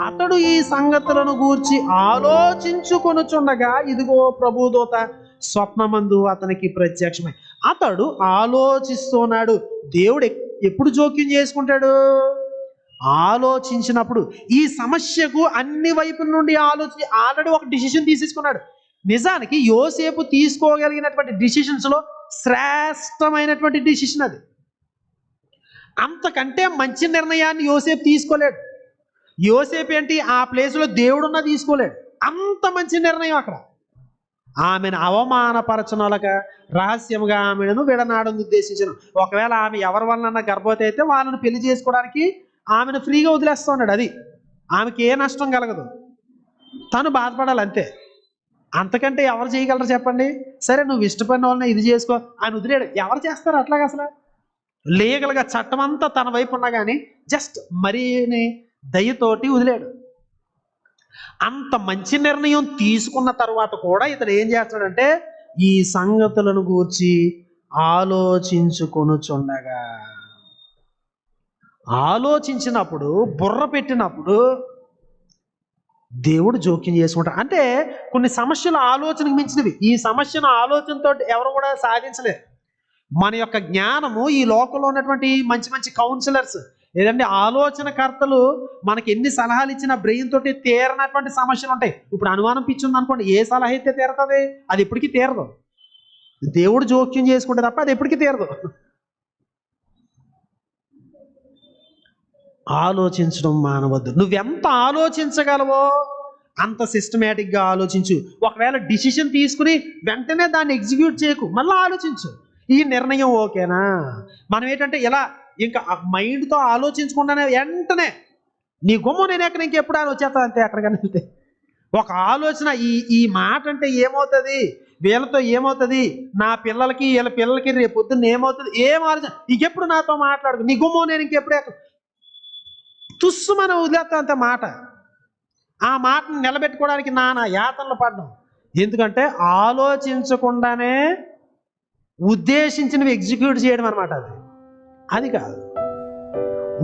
అతడు ఈ సంగతులను గూర్చి ఆలోచించుకొనుచుండగా ఇదిగో ప్రభుదోత స్వప్నమందు అతనికి ప్రత్యక్షమై. అతడు ఆలోచిస్తున్నాడు. దేవుడు ఎప్పుడు జోక్యం చేసుకుంటాడు? ఆలోచించినప్పుడు. ఈ సమస్యకు అన్ని వైపుల నుండి ఆలోచి ఆల్రెడీ ఒక డిసిషన్ తీసేసుకున్నాడు. నిజానికి యోసేపు తీసుకోగలిగినటువంటి డిసిషన్స్లో శ్రేష్టమైనటువంటి డిసిషన్ అది. అంతకంటే మంచి నిర్ణయాన్ని యోసేపు తీసుకోలేడు. యోసేపు ఏంటి? ఆ ప్లేస్లో దేవుడున్నా తీసుకోలేడు. అంత మంచి నిర్ణయం అక్కడ. ఆమెను అవమానపరచనలక రహస్యంగా ఆమెను విడనాడని ఉద్దేశించను. ఒకవేళ ఆమె ఎవరి వలన గర్భవతి అయితే వాళ్ళని పెళ్ళి చేసుకోవడానికి ఆమెను ఫ్రీగా వదిలేస్తున్నాడు అది. ఆమెకి ఏ నష్టం కలగదు. తను బాధపడాలి అంతే. అంతకంటే ఎవరు చేయగలరు చెప్పండి? సరే నువ్వు ఇష్టపడిన వాళ్ళని ఇది చేసుకో. ఆయన వదిలేడు. ఎవరు చేస్తారు అట్లాగా అసలు? లీగల్గా చట్టం అంతా తన వైపు ఉన్నా కానీ జస్ట్ మరీని దయతోటి వదిలాడు. అంత మంచి నిర్ణయం తీసుకున్న తర్వాత కూడా ఇతడు ఏం చేస్తాడంటే ఈ సంగతులను గూర్చి ఆలోచించుకొనుచుండగా. ఆలోచించినప్పుడు బుర్ర పెట్టినప్పుడు దేవుడు జోక్యం చేసుకుంటాడు. అంటే కొన్ని సమస్యలు ఆలోచనకు మించినవి. ఈ సమస్యను ఆలోచనతో ఎవరు కూడా సాధించలేరు. మన యొక్క జ్ఞానము ఈ లోకంలో ఉన్నటువంటి మంచి మంచి కౌన్సిలర్స్ ఏదంటే ఆలోచనకర్తలు మనకి ఎన్ని సలహాలు ఇచ్చినా బ్రెయిన్ తోటి తీరనటువంటి సమస్యలు ఉంటాయి. ఇప్పుడు అనుమానం పిచ్చింది అనుకోండి ఏ సలహా అయితే తీరుతుంది? అది ఎప్పటికీ తీరదు. దేవుడు జోక్యం చేసుకుంటే తప్ప అది ఎప్పటికీ తీరదు. ఆలోచించడం మానవద్దు. నువ్వెంత ఆలోచించగలవో అంత సిస్టమేటిక్గా ఆలోచించు. ఒకవేళ డిసిషన్ తీసుకుని వెంటనే దాన్ని ఎగ్జిక్యూట్ చేయకు. మళ్ళీ ఆలోచించు. ఈ నిర్ణయం ఓకేనా? మనం ఏంటంటే ఇలా ఇంకా ఆ మైండ్తో ఆలోచించకుండానే వెంటనే నీ గుమ్మ నేను ఎక్కడ ఇంకెప్పుడు అని వచ్చేస్తా అంతే ఎక్కడికైనా వెళ్తే. ఒక ఆలోచన ఈ ఈ మాట అంటే ఏమవుతుంది? వీళ్ళతో ఏమవుతుంది? నా పిల్లలకి వీళ్ళ పిల్లలకి రేపు పొద్దున్న ఏమవుతుంది? ఏం ఆలోచన? ఇంకెప్పుడు నాతో మాట్లాడు నీ గుమ్మో నేను ఇంకెప్పుడు ఎక్కడ? తుస్సు మనం వదిలేస్తాం అంతే మాట. ఆ మాటను నిలబెట్టుకోవడానికి నానా యాతనలు పడ్డం. ఎందుకంటే ఆలోచించకుండానే ఉద్దేశించినవి ఎగ్జిక్యూట్ చేయడం అనమాట అది. అది కాదు.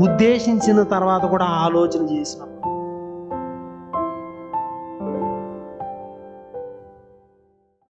ఉద్దేశించిన తర్వాత కూడా ఆలోచన చేసినప్పుడు